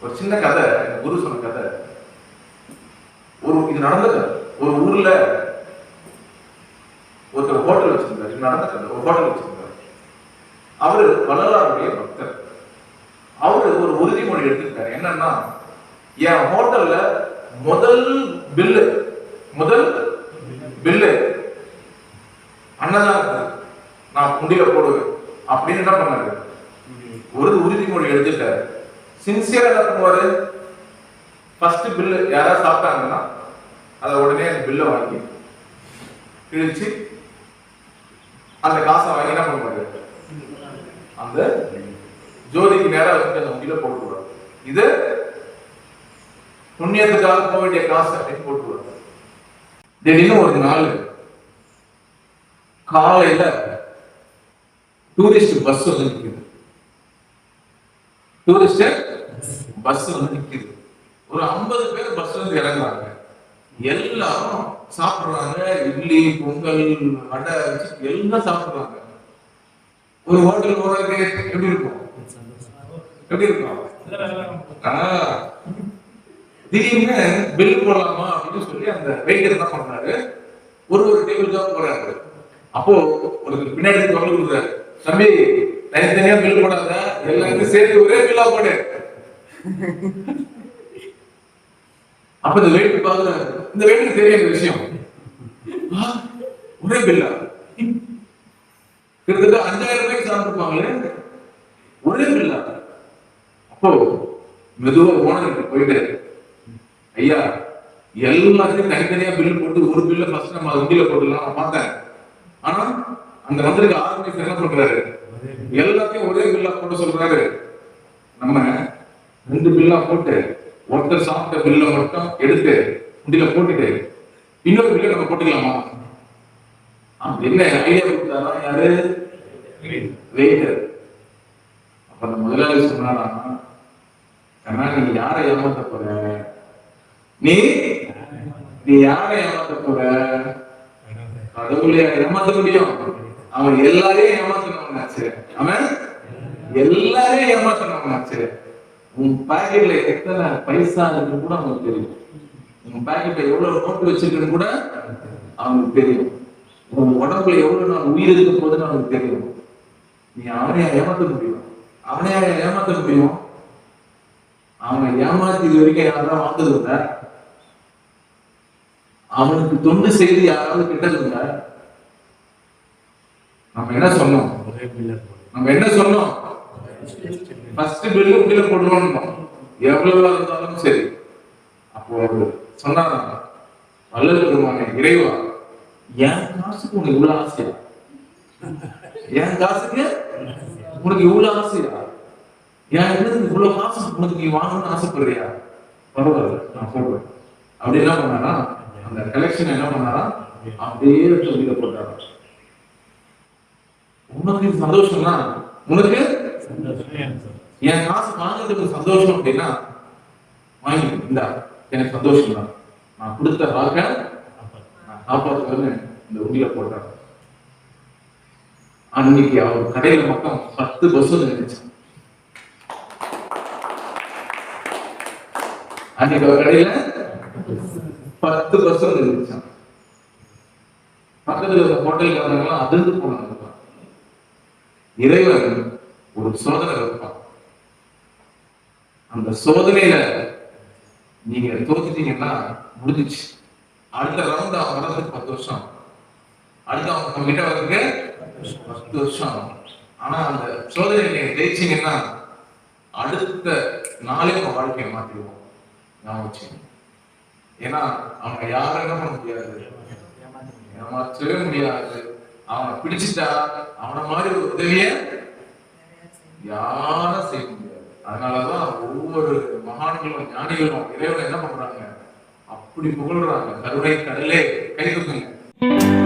ஒரு சின்ன கதை குரு சொன்ன கதை. ஒரு இது நடந்த ஒரு ஊர்ல ஒருத்தர் ஹோட்டல் வச்சிருந்தாரு. இது நடந்த கதை. ஒரு ஹோட்டல் வச்சிருந்தாரு. அவரு வள்ளலாருடைய பக்தர். அவரு ஒரு உறுதிமொழி எடுத்துக்கிட்டாரு என்னன்னா என் ஹோட்டல்ல முதல் பில்லு முதல் பில்லு அன்னதானத்துக்கு நான் முடியல போடுவேன். அப்படின்னு என்ன பண்ணாரு? ஒரு உறுதிமொழி எடுத்துட்டாரு. சின்சியராக என்ன பண்ணுவாரு? ஃபர்ஸ்ட் பில்லு யாராவது சாப்பிட்டாங்கன்னா அதை உடனே அந்த பில்லை வாங்கி கிழிச்சு அந்த காசை வாங்கி என்ன பண்ணுவாரு? அந்த ஜோதிக்கு நேராக வச்சுட்டு அந்த முடியல போட்டு இது புண்ணியத்துக்காக போக வேண்டிய காசு அப்படின்னு போட்டு திடீர்னு ஒரு நாள் காலையில டூரிஸ்ட் பஸ் வந்து நிக்குது. டூரிஸ்ட் பஸ் வந்து நிக்குது. ஒரு ஐம்பது பேர் பஸ்ல இருந்து இறங்குறாங்க. எல்லாரும் சாப்பிடுறாங்க. இட்லி பொங்கல் வடை வச்சு எல்லாம் சாப்பிடுறாங்க. ஒரு ஹோட்டல் போறதுக்கு எப்படி இருக்கும்? எப்படி இருக்கும்? திடீர்னு பில் போடலாமா அப்படின்னு சொல்லி அந்த வெயிட்டர் என்ன பண்றாரு? ஒரு ஒரு டேபிள் தான் போறாரு. அப்போ ஒரு பின்னாடி இருந்து குரல் கொடுக்குறாரு. தம்பி தனித்தனியா பில் போடாத. எல்லாருக்கும் சேர்த்து ஒரே பில்லா போடு. அப்ப இந்த வேட்டு பாக்குறாரு இந்த வெயிட்டுக்கு தெரியாத விஷயம். ஒரே பில்லா கிட்டத்தட்ட அஞ்சாயிரம் ரூபாய்க்கு சாப்பிட்டுருப்பாங்களே. ஒரே பில்லா அப்போ மெதுவா ஓனர் போயிட்டு ஐயா எல்லாத்தையும் தனித்தனியா பில் போட்டு ஒரு பில்ல ஃபர்ஸ்ட் நம்ம வண்டியில போட்டுலாம் நான் பார்த்தேன். ஆனா அந்த வந்திருக்க ஆர்கனைசர் என்ன பண்றாரு எல்லாத்தையும் ஒரே பில்லா போட்டு சொல்றாரு. நம்ம ரெண்டு பில்லா போட்டு ஒருத்தர் சாப்பிட்ட பில்ல மட்டும் எடுத்து முடியல போட்டுட்டு இன்னொரு பில்ல நம்ம போட்டுக்கலாமா? என்ன ஐடியா கொடுத்தாரா யாரு? வெயிட்டர் அப்ப அந்த முதலாளி சொன்னாரா கண்ணா நீ யாரை ஏமாத்த போற? நீ நீ யாரை ஏமாத்த போற? கடவுளையா ஏமாத்த முடியும்? அவன் எல்லாரையும் ஏமாத்தணும்னாச்சு அவன் எல்லாரையும் ஏமாத்தணும்னாச்சு உன் பாக்கெட்ல எத்தனை பைசா இருக்கு கூட அவங்களுக்கு தெரியும். உன் பாக்கெட்ல எவ்வளவு நோட்டு வச்சிருக்குன்னு கூட அவனுக்கு தெரியும். உன் உடம்புல எவ்வளவு நாள் உயிர் இருக்க போதுன்னு அவனுக்கு தெரியும். நீ அவனையா ஏமாத்த முடியும்? அவனையா ஏமாத்த முடியும்? அவனை ஏமாத்தி இது வரைக்கும் யாராவது வாழ்ந்தது இல்ல? அவனுக்கு தொண்டு செய்து யாராவது கிட்டது இல்ல? நம்ம என்ன சொன்னோம்? நம்ம என்ன சொன்னோம்? ஃபர்ஸ்ட் பில்லு கீழே போடுவோம் எவ்வளவா இருந்தாலும் சரி. அப்போ அவர் சொன்னாராம் வல்லல் பெருமானே இறைவா என் காசுக்கு உனக்கு இவ்வளவு ஆசையா? என் காசுக்கு உனக்கு இவ்வளவு ஆசையா? என் இடத்துல இவ்வளவு காசு உனக்கு நீ வாங்கணும்னு ஆசைப்படுறியா? பரவாயில்ல நான் சொல்றேன். அப்படி என்ன பண்ணாரா? அந்த கலெக்ஷன் என்ன பண்ணாரா? அப்படியே சொல்லிட வெளியில போட்டாரா? உனக்கு இது சந்தோஷம்னா உனக்கு என் காசு வாங்குறதுக்கு சந்தோஷம் அப்படின்னா வாங்கி இந்தா எனக்கு சந்தோஷம் தான். நான் கொடுத்த வாக்க நான் காப்பாற்றுவேன்னு இந்த உண்டியில போட்டார் அன்னைக்கு அவர் கடையில மொத்தம் பத்து பஸ் நினைச்சேன். அன்னைக்கு அவர் கடையில பத்து பஸ் நினைச்சான். பக்கத்துல இருந்த ஹோட்டலுக்கு வந்தவங்களாம் அதிர்ந்து போனாங்க. இறைவன் ஒரு சோதனை இருப்பான். அந்த சோதனையில நீங்க தோத்துட்டீங்கன்னா முடிஞ்சிச்சு அடுத்த ரவுண்ட் அவன் வர்றதுக்கு பத்து வருஷம். அடுத்து அவங்க நம்ம கிட்ட வர்றதுக்கு பத்து வருஷம். ஆனா அந்த சோதனையை நீங்க ஜெயிச்சீங்கன்னா அடுத்த நாளே உங்க வாழ்க்கையை மாத்திடுவோம். நான் வச்சு ஏன்னா அவங்க யாரும் என்ன பண்ண முடியாது. ஏமாற்றவே முடியாது. அவனை பிடிச்சிட்டா அவனை மாதிரி ஒரு உதவிய யாரும் செய்ய முடியாது. அதனாலதான் மகான்களும் ஞானிகளும் இறைவன் என்ன பண்றாங்க? அப்படி புகழ்றாங்க. கருணை கடலே கை தூக்குங்க.